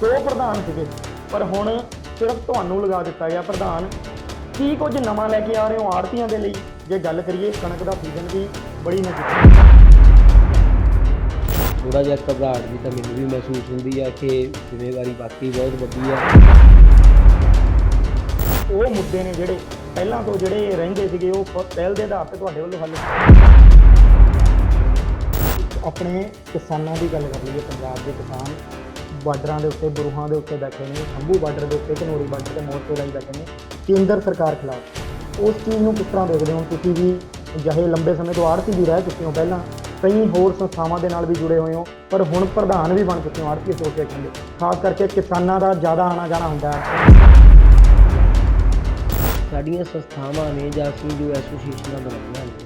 ਦੋ ਪ੍ਰਧਾਨ ਸੀਗੇ। ਪਰ ਹੁਣ ਸਿਰਫ ਤੁਹਾਨੂੰ ਲਗਾ ਦਿੱਤਾ ਗਿਆ ਪ੍ਰਧਾਨ। ਕੀ ਕੁਝ ਨਵਾਂ ਲੈ ਕੇ ਆ ਰਹੇ ਹੋ ਆੜਤੀਆਂ ਦੇ ਲਈ? ਜੇ ਗੱਲ ਕਰੀਏ ਕਣਕ ਦਾ ਸੀਜ਼ਨ ਵੀ ਬੜੀ ਨਜ਼ਦੀਕ ਥੋੜਾ ਜਿਹਾ ਘਬਰਾਹਟ ਜੀ ਤਾਂ ਮੈਨੂੰ ਵੀ ਮਹਿਸੂਸ ਹੁੰਦੀ ਆ ਕਿ ਜ਼ਿੰਮੇਵਾਰੀ ਬਾਕੀ ਬਹੁਤ ਵੱਡੀ ਆ। ਉਹ ਮੁੱਦੇ ਨੇ ਜਿਹੜੇ ਪਹਿਲਾਂ ਤੋਂ ਜਿਹੜੇ ਰਹਿੰਦੇ ਸੀਗੇ ਉਹ ਪ- ਪਹਿਲ ਦੇ ਆਧਾਰ ਤੇ ਤੁਹਾਡੇ ਵੱਲੋਂ ਹੱਲ ਆਪਣੇ ਕਿਸਾਨਾਂ ਦੀ ਗੱਲ ਕਰ ਲਈਏ ਪੰਜਾਬ ਦੇ ਕਿਸਾਨ ਬਾਰਡਰਾਂ ਦੇ ਉੱਤੇ, ਬਰੂਹਾਂ ਦੇ ਉੱਤੇ ਬੈਠੇ ਨੇ ਸ਼ੰਭੂ ਬਾਰਡਰ ਦੇ ਉੱਤੇ ਘਨੌਰੀ ਬਾਰਡਰ ਤੇ ਮੋਰਚੇ ਲਾਈ ਬੈਠੇ ਨੇ। ਕੇਂਦਰ ਸਰਕਾਰ ਖਿਲਾਫ। ਉਸ ਚੀਜ਼ ਨੂੰ ਕਿਸ ਤਰ੍ਹਾਂ ਦੇਖਦੇ ਹੋ? ਤੁਸੀਂ ਵੀ ਜਿਹੇ ਲੰਬੇ ਸਮੇਂ ਤੋਂ ਆੜਤੀ ਵੀ ਰਹਿ ਚੁੱਕੇ ਹੋ ਪਹਿਲਾਂ। ਕਈ ਹੋਰ ਸੰਸਥਾਵਾਂ ਦੇ ਨਾਲ ਵੀ ਜੁੜੇ ਹੋਏ ਹੋ, ਪਰ ਹੁਣ ਪ੍ਰਧਾਨ ਵੀ ਬਣ ਚੁੱਕੇ ਹੋ ਆੜਤੀ ਐਸੋਸੀਏਸ਼ਨ ਦੇ। ਖਾਸ ਕਰਕੇ ਕਿਸਾਨਾਂ ਦਾ ਜ਼ਿਆਦਾ ਆਣਾ ਜਾਣਾ ਹੁੰਦਾ ਹੈ। ਸਾਡੀਆਂ ਸੰਸਥਾਵਾਂ ਨੇ ਜਾਂ ਅਸੀਂ ਜੋ ਐਸੋਸੀਏਸ਼ਨਾਂ ਬਣਾਈਆਂ ਨੇ,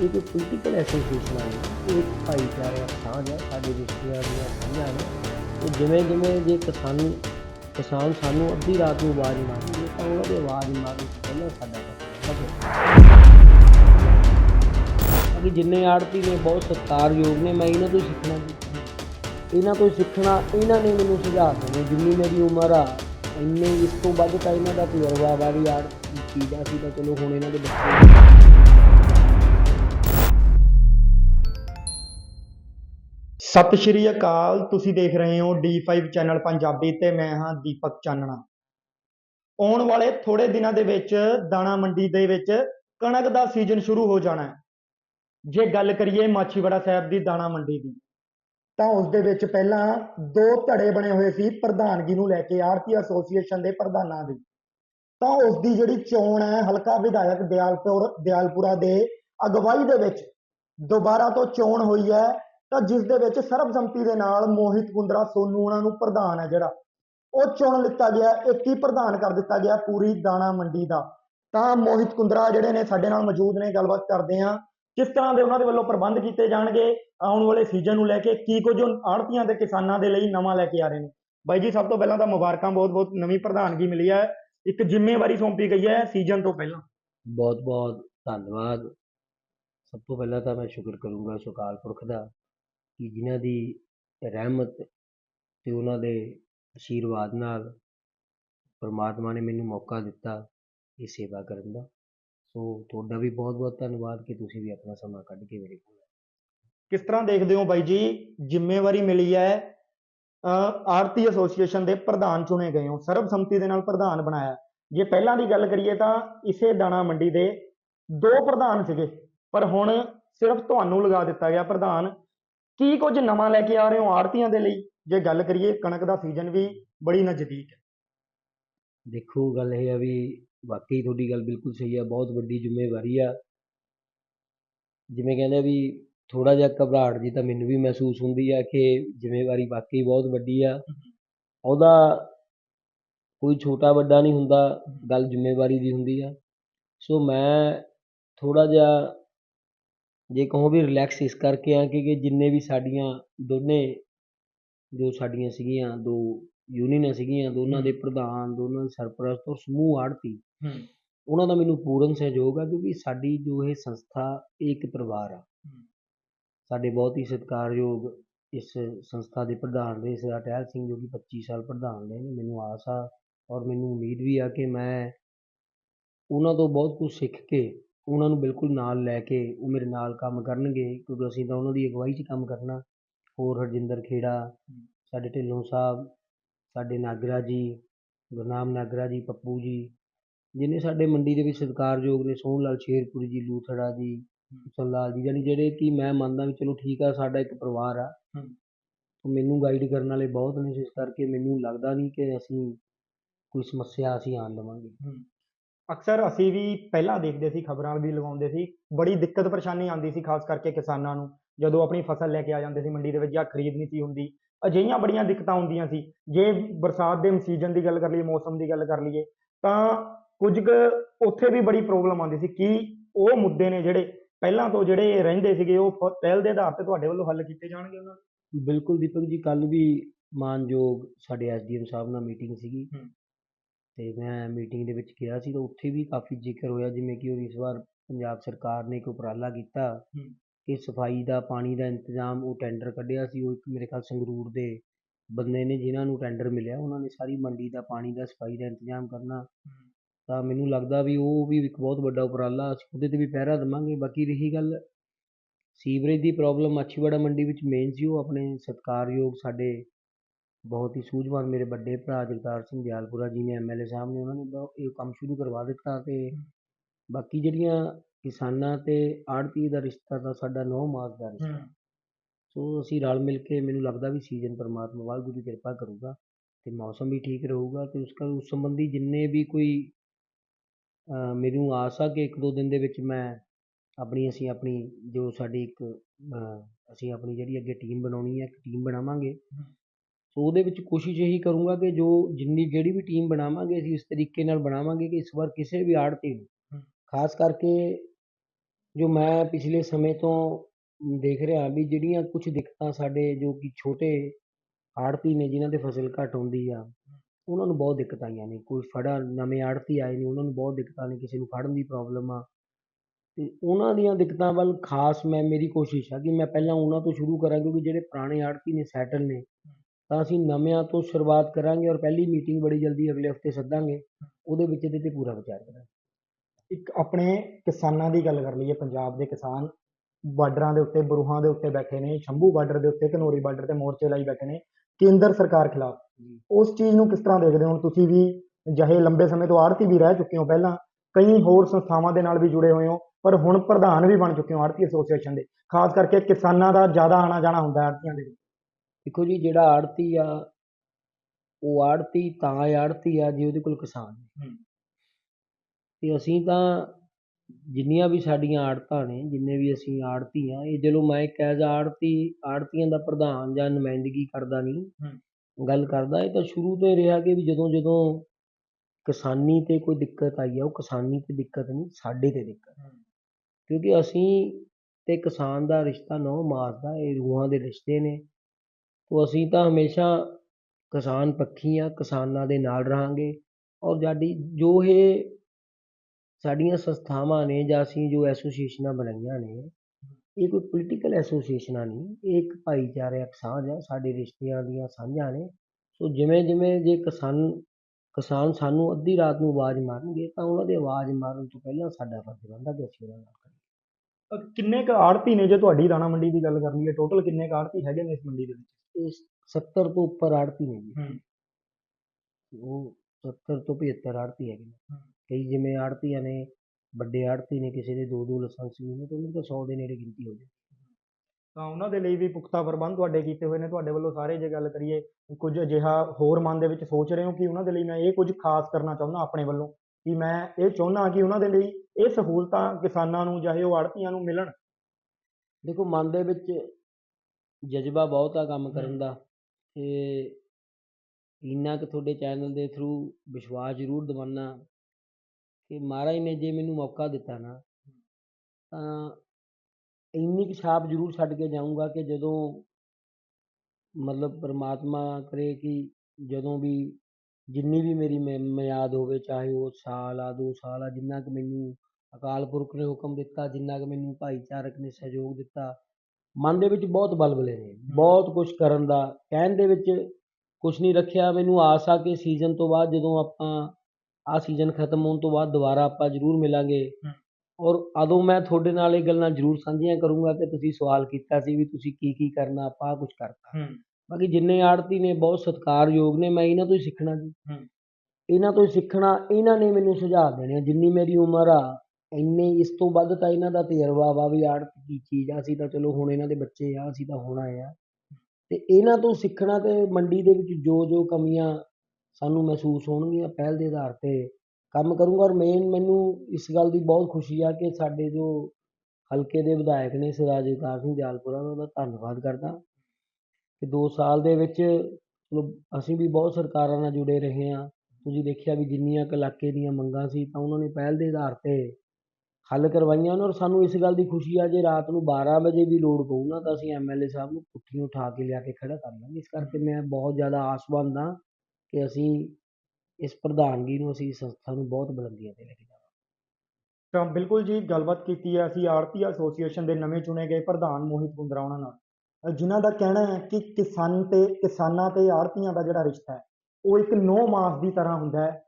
ਇਹ ਕੋਈ ਪੋਲੀਟੀਕਲ ਐਸੋਸੀਏਸ਼ਨ ਹੈ ਇਹ ਇੱਕ ਭਾਈਚਾਰਾ ਸਾਂਝ ਹੈ। ਸਾਡੇ ਰਿਸ਼ਤਿਆਂ ਦੀਆਂ ਸਾਂਝਾਂ ਨੇ। ਜਿਵੇਂ ਜਿਵੇਂ ਜੇ ਕਿਸਾਨ ਕਿਸਾਨ ਸਾਨੂੰ ਅੱਧੀ ਰਾਤ ਨੂੰ ਆਵਾਜ਼ ਮਾਰਨਗੇ ਤਾਂ ਉਹਨਾਂ ਦੀ ਆਵਾਜ਼ ਮਾਰਨ ਤੋਂ ਪਹਿਲਾਂ ਸਾਡਾ ਕੰਮ ਅਗੇ ਜਿੰਨੇ ਆੜਤੀ ਨੇ, ਬਹੁਤ ਸਤਿਕਾਰਯੋਗ ਨੇ, ਮੈਂ ਇਹਨਾਂ ਤੋਂ ਹੀ ਸਿੱਖਣਾ ਇਹਨਾਂ ਤੋਂ ਸਿੱਖਣਾ, ਇਹਨਾਂ ਨੇ ਮੈਨੂੰ ਸੁਝਾਅ ਦੇਣੇ, ਜਿੰਨੀ ਮੇਰੀ ਉਮਰ ਆ, ਇੰਨੇ ਇਸ ਤੋਂ ਵੱਧ ਤਾਂ ਇਹਨਾਂ ਦਾ ਤਜਰਬਾ ਵਾਲੀ ਆੜ ਚੀਜ਼ਾਂ ਸੀ ਤਾਂ ਚਲੋ ਹੁਣ ਇਹਨਾਂ ਦੇ ਬੱਚੇ ਸਤਿ ਸ਼੍ਰੀ ਅਕਾਲ, ਤੁਸੀਂ ਦੇਖ ਰਹੇ ਹੋ D5 ਚੈਨਲ ਪੰਜਾਬੀ ਤੇ ਮੈਂ ਹਾਂ ਦੀਪਕ ਚਾਨਣਾ। ਆਉਣ ਵਾਲੇ ਥੋੜੇ ਦਿਨਾਂ ਦੇ ਵਿੱਚ ਦਾਣਾ ਮੰਡੀ ਦੇ ਵਿੱਚ ਕਣਕ ਦਾ ਸੀਜ਼ਨ ਸ਼ੁਰੂ ਹੋ ਜਾਣਾ ਹੈ। ਜੇ ਗੱਲ ਕਰੀਏ ਮਾਛੀਵਾੜਾ ਸਾਹਿਬ ਦੀ ਦਾਣਾ ਮੰਡੀ ਦੀ, ਤਾਂ ਉਸ ਦੇ ਵਿੱਚ ਪਹਿਲਾਂ ਦੋ ਧੜੇ ਬਣੇ ਹੋਏ ਸੀ ਪ੍ਰਧਾਨਗੀ ਨੂੰ ਲੈ ਕੇ, ਆਰਤੀ ਐਸੋਸੀਏਸ਼ਨ ਦੇ ਪ੍ਰਧਾਨਾਂ ਦੀ। ਤਾਂ ਉਸ ਦੀ ਜਿਹੜੀ ਚੋਣ ਹੈ, ਹਲਕਾ ਵਿਧਾਇਕ ਦਿਆਲਪੁਰ, ਦਿਆਲਪੁਰਾ ਦੇ ਅਗਵਾਈ ਦੇ ਵਿੱਚ ਦੁਬਾਰਾ ਤੋਂ ਚੋਣ ਹੋਈ ਹੈ। ਤਾਂ ਜਿਸ ਦੇ ਵਿੱਚ ਸਰਬਸੰਮਤੀ ਦੇ ਨਾਲ ਮੋਹਿਤ ਕੁੰਦਰਾ ਸੋਨੂ ਉਹਨਾਂ ਨੂੰ ਪ੍ਰਧਾਨ ਹੈ ਜਿਹੜਾ। ਉਹ ਚੁਣ ਲਿੱਤਾ ਗਿਆ ਇੱਕ ਹੀ ਪ੍ਰਧਾਨ ਕਰ ਦਿੱਤਾ ਗਿਆ ਪੂਰੀ ਦਾਣਾ ਮੰਡੀ ਦਾ। ਤਾਂ ਮੋਹਿਤ ਕੁੰਦਰਾ ਜਿਹੜੇ ਨੇ ਸਾਡੇ ਨਾਲ ਮੌਜੂਦ ਨੇ, ਗੱਲਬਾਤ ਕਰਦੇ ਆ ਕਿਸ ਤਰ੍ਹਾਂ ਦੇ ਉਹਨਾਂ ਦੇ ਵੱਲੋਂ ਪ੍ਰਬੰਧ ਕੀਤੇ ਜਾਣਗੇ? ਆਉਣ ਵਾਲੇ ਸੀਜ਼ਨ ਨੂੰ ਲੈ ਕੇ ਕੀ ਕੁਝ ਆੜਤੀਆਂ ਤੇ ਕਿਸਾਨਾਂ ਦੇ ਲਈ ਨਵਾਂ ਲੈ ਕੇ ਆ ਰਹੇ ਨੇ। ਬਾਈ ਜੀ, ਸਭ ਤੋਂ ਪਹਿਲਾਂ ਤਾਂ ਮੁਬਾਰਕਾਂ ਬਹੁਤ ਬਹੁਤ ਨਵੀਂ ਪ੍ਰਧਾਨਗੀ ਮਿਲੀ ਹੈ। ਇੱਕ ਜ਼ਿੰਮੇਵਾਰੀ ਸੌਂਪੀ ਗਈ ਹੈ ਸੀਜ਼ਨ ਤੋਂ ਪਹਿਲਾਂ। ਬਹੁਤ ਬਹੁਤ ਧੰਨਵਾਦ। ਸਭ ਤੋਂ ਪਹਿਲਾਂ ਤਾਂ ਮੈਂ ਸ਼ੁਕਰ ਕਰੂੰਗਾ ਸੁਕਾਲ ਪੁਰਖ ਦਾ ਕਿ ਜਿਨ੍ਹਾਂ ਦੀ ਰਹਿਮਤ ਅਤੇ ਉਹਨਾਂ ਦੇ ਆਸ਼ੀਰਵਾਦ ਨਾਲ ਪਰਮਾਤਮਾ ਨੇ ਮੈਨੂੰ ਮੌਕਾ ਦਿੱਤਾ ਇਹ ਸੇਵਾ ਕਰਨ ਦਾ। ਸੋ ਤੁਹਾਡਾ ਵੀ ਬਹੁਤ ਬਹੁਤ ਧੰਨਵਾਦ ਕਿ ਤੁਸੀਂ ਵੀ ਆਪਣਾ ਸਮਾਂ ਕੱਢ ਕੇ ਮੇਰੇ ਕੋਲ ਆਏ। ਕਿਸ ਤਰ੍ਹਾਂ ਦੇਖਦੇ ਹੋ ਬਾਈ ਜੀ? ਜ਼ਿੰਮੇਵਾਰੀ ਮਿਲੀ ਹੈ ਆਰਤੀ ਐਸੋਸੀਏਸ਼ਨ ਦੇ ਪ੍ਰਧਾਨ ਚੁਣੇ ਗਏ ਹੋ, ਸਰਬਸੰਮਤੀ ਦੇ ਨਾਲ ਪ੍ਰਧਾਨ ਬਣਾਇਆ। ਜੇ ਪਹਿਲਾਂ ਦੀ ਗੱਲ ਕਰੀਏ ਤਾਂ ਇਸੇ ਦਾਣਾ ਮੰਡੀ ਦੇ ਦੋ ਪ੍ਰਧਾਨ ਸੀਗੇ, ਪਰ ਹੁਣ ਸਿਰਫ ਤੁਹਾਨੂੰ ਲਗਾ ਦਿੱਤਾ ਗਿਆ ਪ੍ਰਧਾਨ। ਕੀ ਕੁਝ ਨਵਾਂ ਲੈ ਕੇ ਆ ਰਹੇ ਹੋ ਆੜਤੀਆਂ ਦੇ ਲਈ? ਜੇ ਗੱਲ ਕਰੀਏ, ਕਣਕ ਦਾ ਸੀਜ਼ਨ ਵੀ ਬੜੀ ਨਜ਼ਦੀਕ ਹੈ। ਦੇਖੋ, ਗੱਲ ਇਹ ਆ ਵੀ ਵਾਕਈ ਤੁਹਾਡੀ ਗੱਲ ਬਿਲਕੁਲ ਸਹੀ ਆ, ਬਹੁਤ ਵੱਡੀ ਜ਼ਿੰਮੇਵਾਰੀ ਆ। ਜਿਵੇਂ ਕਹਿੰਦੇ ਆ ਵੀ ਥੋੜਾ ਜਿਹਾ ਘਬਰਾਹਟ ਜੀ ਤਾਂ ਮੈਨੂੰ ਵੀ ਮਹਿਸੂਸ ਹੁੰਦੀ ਆ ਕਿ ਜ਼ਿੰਮੇਵਾਰੀ ਵਾਕਈ ਬਹੁਤ ਵੱਡੀ ਆ। ਉਹਦਾ ਕੋਈ ਛੋਟਾ ਵੱਡਾ ਨਹੀਂ ਹੁੰਦਾ, ਗੱਲ ਜ਼ਿੰਮੇਵਾਰੀ ਦੀ ਹੁੰਦੀ ਆ। ਸੋ ਮੈਂ ਥੋੜਾ ਜਿਹਾ ਜੇ ਕਹੋ ਵੀ ਰਿਲੈਕਸ ਇਸ ਕਰਕੇ ਆ ਕਿ ਕਿ ਜਿੰਨੇ ਵੀ ਸਾਡੀਆਂ ਦੋਨੇ ਜੋ ਸਾਡੀਆਂ ਸੀਗੀਆਂ ਦੋ ਯੂਨੀਅਨਾਂ ਸੀਗੀਆਂ ਦੋਨਾਂ ਦੇ ਪ੍ਰਧਾਨ ਦੋਨਾਂ ਦੇ ਸਰਪ੍ਰਸਤ ਔਰ ਸਮੂਹ ਆੜਤੀ ਉਹਨਾਂ ਦਾ ਮੈਨੂੰ ਪੂਰਨ ਸਹਿਯੋਗ ਆ ਕਿਉਂਕਿ ਸਾਡੀ ਜੋ ਇਹ ਸੰਸਥਾ ਇਹ ਇੱਕ ਪਰਿਵਾਰ ਆ। ਸਾਡੇ ਬਹੁਤ ਹੀ ਸਤਿਕਾਰਯੋਗ ਇਸ ਸੰਸਥਾ ਦੇ ਪ੍ਰਧਾਨ ਰਹੇ ਸਰਦਾਰ ਟਹਿਲ ਸਿੰਘ ਜੋ ਕਿ 25 ਸਾਲ ਪ੍ਰਧਾਨ ਰਹੇ ਨੇ ਮੈਨੂੰ ਆਸ ਆ ਔਰ ਮੈਨੂੰ ਉਮੀਦ ਵੀ ਆ ਕਿ ਮੈਂ ਉਹਨਾਂ ਤੋਂ ਬਹੁਤ ਕੁਝ ਸਿੱਖ ਕੇ ਉਹਨਾਂ ਨੂੰ ਬਿਲਕੁਲ ਨਾਲ ਲੈ ਕੇ ਉਹ ਮੇਰੇ ਨਾਲ ਕੰਮ ਕਰਨਗੇ ਕਿਉਂਕਿ ਅਸੀਂ ਤਾਂ ਉਹਨਾਂ ਦੀ ਅਗਵਾਈ 'ਚ ਕੰਮ ਕਰਨਾ। ਹੋਰ ਹਰਜਿੰਦਰ ਖੇੜਾ ਸਾਡੇ ਢਿੱਲੋਂ ਸਾਹਿਬ ਸਾਡੇ ਨਾਗਰਾ ਜੀ ਗੁਰਨਾਮ ਨਾਗਰਾ ਜੀ ਪੱਪੂ ਜੀ ਜਿਨੇ ਸਾਡੇ ਮੰਡੀ ਦੇ ਵਿੱਚ ਸਤਿਕਾਰਯੋਗ ਨੇ ਸੋਹਣ ਲਾਲ ਸ਼ੇਰਪੁਰੀ ਜੀ ਲੂਥੜਾ ਜੀ ਲਾਲ ਜੀ ਜਾਣੀ ਜਿਹੜੇ ਕਿ ਮੈਂ ਮੰਨਦਾ ਵੀ ਚਲੋ ਠੀਕ ਆ ਸਾਡਾ ਇੱਕ ਪਰਿਵਾਰ ਆ। ਮੈਨੂੰ ਗਾਈਡ ਕਰਨ ਵਾਲੇ ਬਹੁਤ ਨੇ ਇਸ ਕਰਕੇ ਮੈਨੂੰ ਲੱਗਦਾ ਨਹੀਂ ਕਿ ਅਸੀਂ ਕੋਈ ਸਮੱਸਿਆ ਅਸੀਂ ਆਉਣ ਦੇਵਾਂਗੇ। ਅਕਸਰ ਅਸੀਂ ਵੀ ਪਹਿਲਾਂ ਦੇਖਦੇ ਸੀ ਖਬਰਾਂ ਵੀ ਲਗਾਉਂਦੇ ਸੀ। ਬੜੀ ਦਿੱਕਤ ਪਰੇਸ਼ਾਨੀ ਆਉਂਦੀ ਸੀ ਖਾਸ ਕਰਕੇ ਕਿਸਾਨਾਂ ਨੂੰ। ਜਦੋਂ ਆਪਣੀ ਫਸਲ ਲੈ ਕੇ ਆ ਜਾਂਦੇ ਸੀ ਮੰਡੀ ਦੇ ਵਿੱਚ ਜਾਂ ਖਰੀਦ ਨਹੀਂ ਸੀ ਹੁੰਦੀ। ਅਜਿਹੀਆਂ ਬੜੀਆਂ ਦਿੱਕਤਾਂ ਹੁੰਦੀਆਂ ਸੀ। ਜੇ ਬਰਸਾਤ ਦੇ ਸੀਜ਼ਨ ਦੀ ਗੱਲ ਕਰ ਲਈਏ ਮੌਸਮ ਦੀ ਗੱਲ ਕਰ ਲਈਏ ਤਾਂ ਕੁਝ ਕੁ ਉੱਥੇ ਵੀ ਬੜੀ ਪ੍ਰੋਬਲਮ ਆਉਂਦੀ ਸੀ ਕੀ ਉਹ ਮੁੱਦੇ ਨੇ ਜਿਹੜੇ ਪਹਿਲਾਂ ਤੋਂ ਜਿਹੜੇ ਰਹਿੰਦੇ ਸੀਗੇ ਉਹ ਪਹਿਲ ਦੇ ਆਧਾਰ ਤੇ ਤੁਹਾਡੇ ਵੱਲੋਂ ਹੱਲ ਕੀਤੇ ਜਾਣਗੇ ਉਹਨਾਂ ਬਿਲਕੁਲ ਦੀਪਕ ਜੀ ਕੱਲ ਵੀ ਮਾਨਯੋਗ ਸਾਡੇ ਐਸਡੀਐਮ ਸਾਹਿਬ ਨਾਲ ਮੀਟਿੰਗ ਸੀਗੀ। ਹਮ। ਤੇ ਮੈਂ ਮੀਟਿੰਗ ਦੇ ਵਿੱਚ ਗਿਆ ਸੀ ਤਾਂ ਉੱਥੇ ਵੀ ਕਾਫੀ ਜ਼ਿਕਰ ਹੋਇਆ ਜਿਵੇਂ ਕਿ ਹੁਣ ਇਸ ਵਾਰ ਪੰਜਾਬ ਸਰਕਾਰ ਨੇ ਇੱਕ ਉਪਰਾਲਾ ਕੀਤਾ। ਕਿ ਸਫ਼ਾਈ ਦਾ ਪਾਣੀ ਦਾ ਇੰਤਜ਼ਾਮ ਉਹ ਟੈਂਡਰ ਕੱਢਿਆ ਸੀ ਉਹ ਇੱਕ ਮੇਰੇ ਖਿਆਲ ਸੰਗਰੂਰ ਦੇ ਬੰਦੇ ਨੇ ਜਿਨ੍ਹਾਂ ਨੂੰ ਟੈਂਡਰ ਮਿਲਿਆ ਉਹਨਾਂ ਨੇ ਸਾਰੀ ਮੰਡੀ ਦਾ ਪਾਣੀ ਦਾ ਸਫ਼ਾਈ ਦਾ ਇੰਤਜ਼ਾਮ ਕਰਨਾ ਤਾਂ ਮੈਨੂੰ ਲੱਗਦਾ ਵੀ ਉਹ ਵੀ ਇੱਕ ਬਹੁਤ ਵੱਡਾ ਉਪਰਾਲਾ ਅਸੀਂ ਉਹਦੇ 'ਤੇ ਵੀ ਪਹਿਰਾ ਦੇਵਾਂਗੇ ਬਾਕੀ ਰਹੀ ਗੱਲ ਸੀਵਰੇਜ ਦੀ ਪ੍ਰੋਬਲਮ ਮਾਛੀਵਾੜਾ ਮੰਡੀ ਵਿੱਚ ਮੇਨ ਸੀ ਉਹ ਆਪਣੇ ਸਤਿਕਾਰਯੋਗ ਸਾਡੇ ਬਹੁਤ ਹੀ ਸੂਝਵਾਨ ਮੇਰੇ ਵੱਡੇ ਭਰਾ ਜਗਤਾਰ ਸਿੰਘ ਦਿਆਲਪੁਰਾ ਜੀ ਨੇ ਐਮਐਲਏ ਸਾਹਿਬ ਨੇ ਉਹਨਾਂ ਨੇ ਬਹੁ- ਇਹ ਕੰਮ ਸ਼ੁਰੂ ਕਰਵਾ ਦਿੱਤਾ ਤੇ ਬਾਕੀ ਜਿਹੜੀਆਂ ਕਿਸਾਨਾਂ ਤੇ ਆੜ੍ਹਤੀ ਦਾ ਰਿਸ਼ਤਾ ਤਾਂ ਸਾਡਾ ਨੌ ਮਾਸ ਦਾ ਰਿਸ਼ਤਾ। ਸੋ ਅਸੀਂ ਰਲ ਮਿਲ ਕੇ ਮੈਨੂੰ ਲੱਗਦਾ ਵੀ ਸੀਜ਼ਨ ਪਰਮਾਤਮਾ ਵਾਹਿਗੁਰੂ ਦੀ ਕਿਰਪਾ ਕਰੂਗਾ ਤੇ ਮੌਸਮ ਵੀ ਠੀਕ ਰਹੂਗਾ ਤੇ ਉਸ ਉਸ ਸੰਬੰਧੀ ਜਿੰਨੇ ਵੀ ਕੋਈ ਮੈਨੂੰ ਆਸ ਆ ਕਿ ਇੱਕ ਦੋ ਦਿਨ ਦੇ ਵਿੱਚ ਮੈਂ ਆਪਣੀ ਅਸੀਂ ਆਪਣੀ ਜੋ ਸਾਡੀ ਇੱਕ ਅਸੀਂ ਆਪਣੀ ਜਿਹੜੀ ਅੱਗੇ ਟੀਮ ਬਣਾਉਣੀ ਹੈ ਇੱਕ ਟੀਮ ਬਣਾਵਾਂਗੇ। ਸੋ ਉਹਦੇ ਵਿੱਚ ਕੋਸ਼ਿਸ਼ ਇਹੀ ਕਰੂੰਗਾ ਕਿ ਜੋ ਜਿੰਨੀ ਜਿਹੜੀ ਵੀ ਟੀਮ ਬਣਾਵਾਂਗੇ ਅਸੀਂ ਇਸ ਤਰੀਕੇ ਨਾਲ ਬਣਾਵਾਂਗੇ ਕਿ ਇਸ ਵਾਰ ਕਿਸੇ ਵੀ ਆੜ੍ਹਤੀ ਨੂੰ ਖਾਸ ਕਰਕੇ ਜੋ ਮੈਂ ਪਿਛਲੇ ਸਮੇਂ ਤੋਂ ਦੇਖ ਰਿਹਾ ਵੀ ਜਿਹੜੀਆਂ ਕੁਝ ਦਿੱਕਤਾਂ ਸਾਡੇ ਜੋ ਕਿ ਛੋਟੇ ਆੜ੍ਹਤੀ ਨੇ ਜਿਨ੍ਹਾਂ ਦੇ ਫਸਲ ਘੱਟ ਹੁੰਦੀ ਆ ਉਹਨਾਂ ਨੂੰ ਬਹੁਤ ਦਿੱਕਤ ਆਈਆਂ ਨੇ। ਕੋਈ ਫੜਾ ਨਵੇਂ ਆੜ੍ਹਤੀ ਆਏ ਨੇ ਉਹਨਾਂ ਨੂੰ ਬਹੁਤ ਦਿੱਕਤਾਂ ਨੇ ਕਿਸੇ ਨੂੰ ਫੜਨ ਦੀ ਪ੍ਰੋਬਲਮ ਆ। ਤੇ ਉਹਨਾਂ ਦੀਆਂ ਦਿੱਕਤਾਂ ਵੱਲ ਖਾਸ ਮੈਂ ਮੇਰੀ ਕੋਸ਼ਿਸ਼ ਆ ਕਿ ਮੈਂ ਪਹਿਲਾਂ ਉਹਨਾਂ ਤੋਂ ਸ਼ੁਰੂ ਕਰਾਂ ਕਿਉਂਕਿ ਜਿਹੜੇ ਪੁਰਾਣੇ ਆੜ੍ਹਤੀ ਨੇ ਸੈਟਲ ਨੇ ਤਾਂ ਅਸੀਂ ਨਵਿਆਂ ਤੋਂ ਸ਼ੁਰੂਆਤ ਕਰਾਂਗੇ ਔਰ ਪਹਿਲੀ ਮੀਟਿੰਗ ਬੜੀ ਜਲਦੀ ਅਗਲੇ ਹਫ਼ਤੇ ਸੱਦਾਂਗੇ ਉਹਦੇ ਵਿੱਚ ਇਹਦੇ 'ਤੇ ਪੂਰਾ ਵਿਚਾਰ ਕਰਾਂਗੇ। ਇੱਕ ਆਪਣੇ ਕਿਸਾਨਾਂ ਦੀ ਗੱਲ ਕਰ ਲਈਏ ਪੰਜਾਬ ਦੇ ਕਿਸਾਨ ਬਾਰਡਰਾਂ ਦੇ ਉੱਤੇ ਬਰੂਹਾਂ ਦੇ ਉੱਤੇ ਬੈਠੇ ਨੇ ਸ਼ੰਭੂ ਬਾਰਡਰ ਦੇ ਉੱਤੇ ਘਨੌਰੀ ਬਾਰਡਰ ਤੇ ਮੋਰਚੇ ਲਾਈ ਬੈਠੇ ਨੇ ਕੇਂਦਰ ਸਰਕਾਰ ਖਿਲਾਫ। ਉਸ ਚੀਜ਼ ਨੂੰ ਕਿਸ ਤਰ੍ਹਾਂ ਦੇਖਦੇ ਹੋ? ਹੁਣ ਤੁਸੀਂ ਵੀ ਜਹੇ ਲੰਬੇ ਸਮੇਂ ਤੋਂ ਆੜ੍ਹਤੀ ਵੀ ਰਹਿ ਚੁੱਕੇ ਹੋ ਪਹਿਲਾਂ ਕਈ ਹੋਰ ਸੰਸਥਾਵਾਂ ਦੇ ਨਾਲ ਵੀ ਜੁੜੇ ਹੋਏ ਹੋ ਪਰ ਹੁਣ ਪ੍ਰਧਾਨ ਵੀ ਬਣ ਚੁੱਕੇ ਹੋ ਆੜ੍ਹਤੀ ਐਸੋਸੀਏਸ਼ਨ ਦੇ ਖਾਸ ਕਰਕੇ ਕਿਸਾਨਾਂ ਦਾ ਜ਼ਿਆਦਾ ਆਣਾ ਜਾਣਾ ਹੁੰਦਾ ਆੜ੍ਹਤੀਆਂ ਦੇ ਵਿੱਚ। ਦੇਖੋ ਜੀ ਜਿਹੜਾ ਆੜ੍ਹਤੀ ਆ ਉਹ ਆੜ੍ਹਤੀ ਤਾਂ ਆੜ੍ਹਤੀ ਆ ਜੇ ਉਹਦੇ ਕੋਲ ਕਿਸਾਨ ਨੇ ਹੂੰ। ਤੇ ਅਸੀਂ ਤਾਂ ਜਿੰਨੀਆਂ ਵੀ ਸਾਡੀਆਂ ਆੜ੍ਹਤਾਂ ਨੇ ਜਿੰਨੇ ਵੀ ਅਸੀਂ ਆੜ੍ਹਤੀ ਆ ਇਹ ਚਲੋ ਮੈਂ ਇੱਕ ਐਜ਼ ਆੜ੍ਹਤੀ ਆੜ੍ਹਤੀਆਂ ਦਾ ਪ੍ਰਧਾਨ ਜਾਂ ਨੁਮਾਇੰਦਗੀ ਕਰਦਾ ਨਹੀਂ ਗੱਲ ਕਰਦਾ ਇਹ ਤਾਂ ਸ਼ੁਰੂ ਤੋਂ ਹੀ ਰਿਹਾ ਕਿ ਵੀ ਜਦੋਂ ਜਦੋਂ ਕਿਸਾਨੀ ਤੇ ਕੋਈ ਦਿੱਕਤ ਆਈ ਆ ਉਹ ਕਿਸਾਨੀ ਤੇ ਦਿੱਕਤ ਨਹੀਂ ਸਾਡੇ ਤੇ ਦਿੱਕਤ। ਕਿਉਂਕਿ ਅਸੀਂ ਤੇ ਕਿਸਾਨ ਦਾ ਰਿਸ਼ਤਾ ਨਹੁੰ ਮਾਸ ਦਾ ਇਹ ਰੂਹਾਂ ਦੇ ਰਿਸ਼ਤੇ ਨੇ ਉਹ ਅਸੀਂ ਤਾਂ ਹਮੇਸ਼ਾ ਕਿਸਾਨ ਪੱਖੀ ਹਾਂ, ਕਿਸਾਨਾਂ ਦੇ ਨਾਲ ਰਹਾਂਗੇ। ਔਰ ਸਾਡੀ, ਜੋ ਇਹ ਸਾਡੀਆਂ ਸੰਸਥਾਵਾਂ ਨੇ ਜਾਂ ਅਸੀਂ ਜੋ ਐਸੋਸੀਏਸ਼ਨਾਂ ਬਣਾਈਆਂ ਨੇ, ਇਹ ਕੋਈ ਪੋਲੀਟੀਕਲ ਐਸੋਸੀਏਸ਼ਨਾਂ ਨਹੀਂ, ਇਹ ਇੱਕ ਭਾਈਚਾਰਕ ਸਾਂਝ ਹੈ ਸਾਡੇ ਰਿਸ਼ਤਿਆਂ ਦੀਆਂ ਸਾਂਝਾਂ ਨੇ। ਸੋ ਜਿਵੇਂ ਜਿਵੇਂ ਜੇ ਕਿਸਾਨ ਕਿਸਾਨ ਸਾਨੂੰ ਅੱਧੀ ਰਾਤ ਨੂੰ ਆਵਾਜ਼ ਮਾਰਨਗੇ, ਤਾਂ ਉਹਨਾਂ ਦੇ ਆਵਾਜ਼ ਮਾਰਨ ਤੋਂ ਪਹਿਲਾਂ ਸਾਡਾ ਫਰਜ਼ ਬਣਦਾ ਕਿ ਅਸੀਂ ਉਹਨਾਂ ਨਾਲ ਕਰੀਏ ਕਿੰਨੇ ਕੁ ਆੜਤੀ ਨੇ ਜੇ ਤੁਹਾਡੀ ਦਾਣਾ ਮੰਡੀ ਦੀ ਗੱਲ ਕਰ ਲਈਏ ਟੋਟਲ ਕਿੰਨੇ ਕੁ ਆੜਤੀ ਹੈਗੇ ਨੇ ਇਸ ਮੰਡੀ ਦੇ ਵਿੱਚ? 70 ਤੋਂ ਉੱਪਰ ਆੜ੍ਹਤੀ ਨੇ ਜੀ ਹੂੰ। ਉਹ 70 ਤੋਂ 75 ਆੜ੍ਹਤੀ ਹੈਗੇ। ਕਈ ਜਿਵੇਂ ਆੜ੍ਹਤੀਆਂ ਨੇ ਵੱਡੇ ਆੜ੍ਹਤੀ ਨੇ ਕਿਸੇ ਦੇ ਦੋ ਦੋ ਲਾਇਸੈਂਸ ਵੀ ਨੇ ਤੇ ਉਹਨਾਂ ਦੀ ਤਾਂ 100 ਦੇ ਨੇੜੇ ਗਿਣਤੀ ਹੋ ਜਾਂਦੀ ਤਾਂ ਉਹਨਾਂ ਦੇ ਲਈ ਵੀ ਪੁਖਤਾ ਪ੍ਰਬੰਧ ਤੁਹਾਡੇ ਕੀਤੇ ਹੋਏ ਨੇ ਤੁਹਾਡੇ ਵੱਲੋਂ ਸਾਰੇ ਜੇ ਗੱਲ ਕਰੀਏ ਕੁਝ ਅਜਿਹਾ ਹੋਰ ਮਨ ਦੇ ਵਿੱਚ ਸੋਚ ਰਹੇ ਹੋ ਕਿ ਉਹਨਾਂ ਦੇ ਲਈ ਮੈਂ ਇਹ ਕੁਝ ਖਾਸ ਕਰਨਾ ਚਾਹੁੰਦਾ ਆਪਣੇ ਵੱਲੋਂ ਕਿ ਮੈਂ ਇਹ ਚਾਹੁੰਦਾ ਕਿ ਉਹਨਾਂ ਦੇ ਲਈ ਇਹ ਸਹੂਲਤਾਂ ਕਿਸਾਨਾਂ ਨੂੰ ਚਾਹੇ ਉਹ ਆੜ੍ਹਤੀਆਂ ਨੂੰ ਮਿਲਣ ਦੇਖੋ ਮਨ ਦੇ ਵਿੱਚ ਜਜ਼ਬਾ ਬਹੁਤ ਆ ਕੰਮ ਕਰਨ ਦਾ ਤੇ ਇੰਨਾ ਕੁ ਤੁਹਾਡੇ ਚੈਨਲ ਦੇ ਥਰੂ ਵਿਸ਼ਵਾਸ ਜ਼ਰੂਰ ਦਿਵਾਨਾ ਕਿ ਮਹਾਰਾਜ ਨੇ ਜੇ ਮੈਨੂੰ ਮੌਕਾ ਦਿੱਤਾ ਨਾ ਤਾਂ ਇੰਨੀ ਕੁ ਛਾਪ ਜ਼ਰੂਰ ਛੱਡ ਕੇ ਜਾਊਂਗਾ ਕਿ ਜਦੋਂ ਮਤਲਬ ਪ੍ਰਮਾਤਮਾ ਕਰੇ ਕਿ ਜਦੋਂ ਵੀ ਜਿੰਨੀ ਵੀ ਮੇਰੀ ਮਿ- ਮਿਆਦ ਹੋਵੇ ਚਾਹੇ ਉਹ ਸਾਲ ਆ ਦੋ ਸਾਲ ਆ ਜਿੰਨਾ ਕੁ ਮੈਨੂੰ ਅਕਾਲ ਪੁਰਖ ਨੇ ਹੁਕਮ ਦਿੱਤਾ ਜਿੰਨਾ ਕੁ ਮੈਨੂੰ ਭਾਈਚਾਰਕ ਨੇ ਸਹਿਯੋਗ ਦਿੱਤਾ ਮਨ ਦੇ ਵਿੱਚ ਬਹੁਤ ਬਲਬਲੇ ਨੇ। ਬਹੁਤ ਕੁਝ ਕਰਨ ਦਾ ਕਹਿਣ ਦੇ ਵਿੱਚ ਕੁਝ ਨਹੀਂ ਰੱਖਿਆ। ਮੈਨੂੰ ਆਸ ਆ ਕਿ ਸੀਜ਼ਨ ਤੋਂ ਬਾਅਦ ਜਦੋਂ ਆਪਾਂ ਆ ਸੀਜ਼ਨ ਖਤਮ ਹੋਣ ਤੋਂ ਬਾਅਦ ਦੁਬਾਰਾ ਆਪਾਂ ਜ਼ਰੂਰ ਮਿਲਾਂਗੇ। ਔਰ ਉਦੋਂ ਮੈਂ ਤੁਹਾਡੇ ਨਾਲ ਇਹ ਗੱਲਾਂ ਜ਼ਰੂਰ ਸਾਂਝੀਆਂ ਕਰੂੰਗਾ ਕਿ ਤੁਸੀਂ ਸਵਾਲ ਕੀਤਾ ਸੀ ਵੀ ਤੁਸੀਂ ਕੀ ਕੀ ਕਰਨਾ ਆਪਾਂ ਕੁਝ ਕਰਤਾ। ਬਾਕੀ ਜਿੰਨੇ ਆੜਤੀ ਨੇ ਬਹੁਤ ਸਤਿਕਾਰਯੋਗ ਨੇ ਮੈਂ ਇਹਨਾਂ ਤੋਂ ਹੀ ਸਿੱਖਣਾ ਜੀ। ਇਹਨਾਂ ਤੋਂ ਹੀ ਸਿੱਖਣਾ ਇਹਨਾਂ ਨੇ ਮੈਨੂੰ ਸੁਝਾਅ ਦੇਣੇ ਜਿੰਨੀ ਮੇਰੀ ਉਮਰ ਆ ਇੰਨੇ ਇਸ ਤੋਂ ਵੱਧ ਤਾਂ ਇਹਨਾਂ ਦਾ ਤਜਰਬਾ ਵਾ ਵੀ ਆੜਤ ਕੀ ਚੀਜ਼ ਆ, ਅਸੀਂ ਤਾਂ ਚਲੋ ਹੁਣ ਇਹਨਾਂ ਦੇ ਬੱਚੇ ਆ, ਅਸੀਂ ਤਾਂ ਹੋਣਾ ਆ। ਅਤੇ ਇਹਨਾਂ ਤੋਂ ਸਿੱਖਣਾ ਅਤੇ ਮੰਡੀ ਦੇ ਵਿੱਚ ਜੋ ਜੋ ਕਮੀਆਂ ਸਾਨੂੰ ਮਹਿਸੂਸ ਹੋਣਗੀਆਂ, ਪਹਿਲ ਦੇ ਆਧਾਰ ਤੇ ਕੰਮ ਕਰੂੰਗਾ। ਔਰ ਮੇਨ ਮੈਨੂੰ ਇਸ ਗੱਲ ਦੀ ਬਹੁਤ ਖੁਸ਼ੀ ਆ ਕਿ ਸਾਡੇ ਜੋ ਹਲਕੇ ਦੇ ਵਿਧਾਇਕ ਨੇ ਸਰਦਾਰ ਜਗਤਾਰ ਸਿੰਘ ਦਿਆਲਪੁਰਾ ਉਹਨਾਂ ਦਾ ਧੰਨਵਾਦ ਕਰਦਾ। ਕਿ ਦੋ ਸਾਲ ਦੇ ਵਿੱਚ ਚਲੋ ਅਸੀਂ ਵੀ ਬਹੁਤ ਸਰਕਾਰਾਂ ਨਾਲ ਜੁੜੇ ਰਹੇ ਹਾਂ। ਤੁਸੀਂ ਦੇਖਿਆ ਵੀ ਜਿੰਨੀਆਂ ਕੁ ਇਲਾਕੇ ਦੀਆਂ ਮੰਗਾਂ ਸੀ, ਤਾਂ ਉਹਨਾਂ ਨੇ ਪਹਿਲ ਦੇ ਆਧਾਰ ਤੇ ਹੱਲ ਕਰਵਾਈਆਂ ਹਨ ਔਰ ਸਾਨੂੰ ਇਸ ਗੱਲ ਦੀ ਖੁਸ਼ੀ ਆ, ਜੇ ਰਾਤ ਨੂੰ 12 ਵਜੇ ਵੀ ਲੋੜ ਪਊ ਨਾ, ਤਾਂ ਅਸੀਂ ਐਮਐਲਏ ਸਾਹਿਬ ਨੂੰ ਪੁੱਠੀ ਉਠਾ ਕੇ ਲਿਆ ਕੇ ਖੜ੍ਹਾ ਕਰ ਲਾਂਗੇ। ਇਸ ਕਰਕੇ ਮੈਂ ਬਹੁਤ ਜ਼ਿਆਦਾ ਆਸਵੰਦ ਹਾਂ ਕਿ ਅਸੀਂ ਇਸ ਪ੍ਰਧਾਨਗੀ ਨੂੰ, ਅਸੀਂ ਇਸ ਸੰਸਥਾ ਨੂੰ ਬਹੁਤ ਬੁਲੰਦੀਆਂ ਤੇ ਲੈ ਕੇ ਜਾਵਾਂਗੇ। ਤਾਂ ਬਿਲਕੁਲ ਜੀ, ਗੱਲਬਾਤ ਕੀਤੀ ਹੈ। ਅਸੀਂ ਆੜ੍ਹਤੀ ਐਸੋਸੀਏਸ਼ਨ ਦੇ ਨਵੇਂ ਚੁਣੇ ਗਏ ਪ੍ਰਧਾਨ ਮੋਹਿਤ ਗੁੰਦਰਾ ਉਹਨਾਂ ਨਾਲ। ਜਿਨ੍ਹਾਂ ਦਾ ਕਹਿਣਾ ਹੈ ਕਿ ਕਿਸਾਨ ਤੇ, ਕਿਸਾਨਾਂ ਤੇ ਆੜਤੀਆਂ ਦਾ ਜਿਹੜਾ ਰਿਸ਼ਤਾ ਹੈ, ਉਹ ਇੱਕ ਨੋ ਮਾਸ ਦੀ ਤਰ੍ਹਾਂ ਹੁੰਦਾ ਹੈ।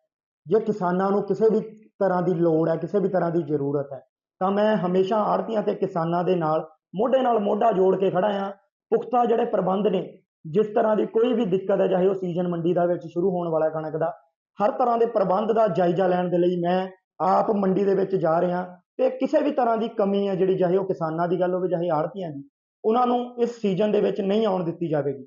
ਜੇ ਕਿਸਾਨਾਂ ਨੂੰ ਕਿਸੇ ਵੀ ਤਰ੍ਹਾਂ ਦੀ ਲੋੜ ਹੈ, ਕਿਸੇ ਵੀ ਤਰ੍ਹਾਂ ਦੀ ਜ਼ਰੂਰਤ ਹੈ। ਤਾਂ ਮੈਂ ਹਮੇਸ਼ਾ ਆੜਤੀਆਂ ਤੇ ਕਿਸਾਨਾਂ ਦੇ ਨਾਲ, ਮੋਢੇ ਨਾਲ ਮੋਢਾ ਜੋੜ ਕੇ ਖੜਾ ਹਾਂ। ਪੁਖਤਾ ਜਿਹੜੇ ਪ੍ਰਬੰਧ ਨੇ, ਜਿਸ ਤਰ੍ਹਾਂ ਦੀ ਕੋਈ ਵੀ ਦਿੱਕਤ ਹੈ, ਚਾਹੇ ਉਹ ਸੀਜ਼ਨ ਮੰਡੀ ਦਾ ਵਿੱਚ ਸ਼ੁਰੂ ਹੋਣ ਵਾਲਾ ਕਣਕ ਦਾ, ਹਰ ਤਰ੍ਹਾਂ ਦੇ ਪ੍ਰਬੰਧ ਦਾ ਜਾਇਜ਼ਾ ਲੈਣ ਦੇ ਲਈ ਮੈਂ ਆਪ ਮੰਡੀ ਦੇ ਵਿੱਚ ਜਾ ਰਿਹਾ। ਤੇ ਕਿਸੇ ਵੀ ਤਰ੍ਹਾਂ ਦੀ ਕਮੀ ਹੈ ਜਿਹੜੀ, ਚਾਹੇ ਉਹ ਕਿਸਾਨਾਂ ਦੀ ਗੱਲ ਹੋਵੇ, ਚਾਹੇ ਆੜਤੀਆਂ ਦੀ, ਉਹਨਾਂ ਨੂੰ ਇਸ ਸੀਜ਼ਨ ਦੇ ਵਿੱਚ ਨਹੀਂ ਆਉਣ ਦਿੱਤੀ ਜਾਵੇਗੀ।